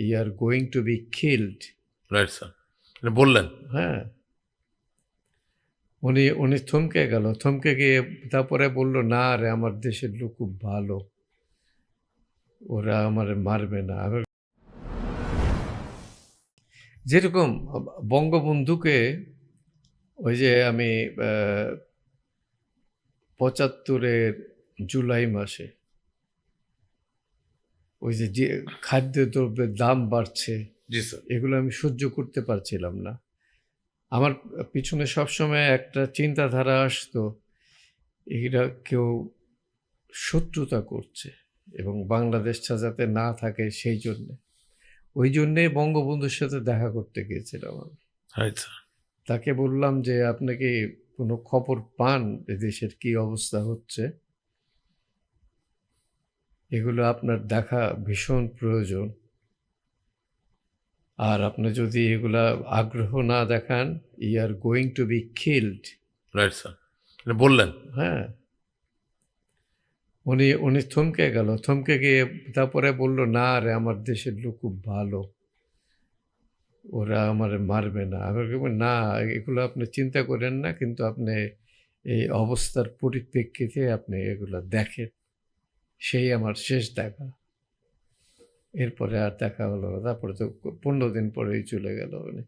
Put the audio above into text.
You are going to be killed right sir বললেন। হ্যাঁ। উনি উনি থমকে গেল। থমকে গিয়ে তারপরে বলল না রে আমার দেশের লোক খুব ভালো। ওরা আমার মারবে না। যেরকম বঙ্গবন্ধুকে ওই যে আমি পঁচাত্তরের জুলাই মাসে ওই যে যে খাদ্যদ্রব্যের দাম বাড়ছে জি স্যার। এগুলো আমি সহ্য করতে পারছিলাম না। আমার পিছনে সবসময় একটা চিন্তাধারা আসতো এরা কেউ শত্রুতা করছে এবং বাংলাদেশটা যাতে না থাকে সেই জন্যে। ওই জন্যে বঙ্গবন্ধুর সাথে দেখা করতে গিয়েছিলাম আমি। তাকে বললাম যে আপনি কি কোনো খবর পান? দেশের কি অবস্থা হচ্ছে? এগুলো আপনার দেখা ভীষণ প্রয়োজন। আর আপনি যদি এগুলা আগ্রহ না দেখান you are going to be killed right sir বললেন। হ্যাঁ। উনি উনি থমকে গেল। থমকে গিয়ে তারপরে বলল না রে আমার দেশের লোক খুব ভালো। ওরা আমার মারবে না। আমি না এগুলো আপনি চিন্তা করেন না কিন্তু আপনি এই অবস্থার পরিপ্রেক্ষিতে আপনি এগুলো দেখেন। সেই আমার শেষ দেখা এরপরে আর দেখা হলো না। তারপরে তো পনেরো দিন পরেই চলে গেল উনি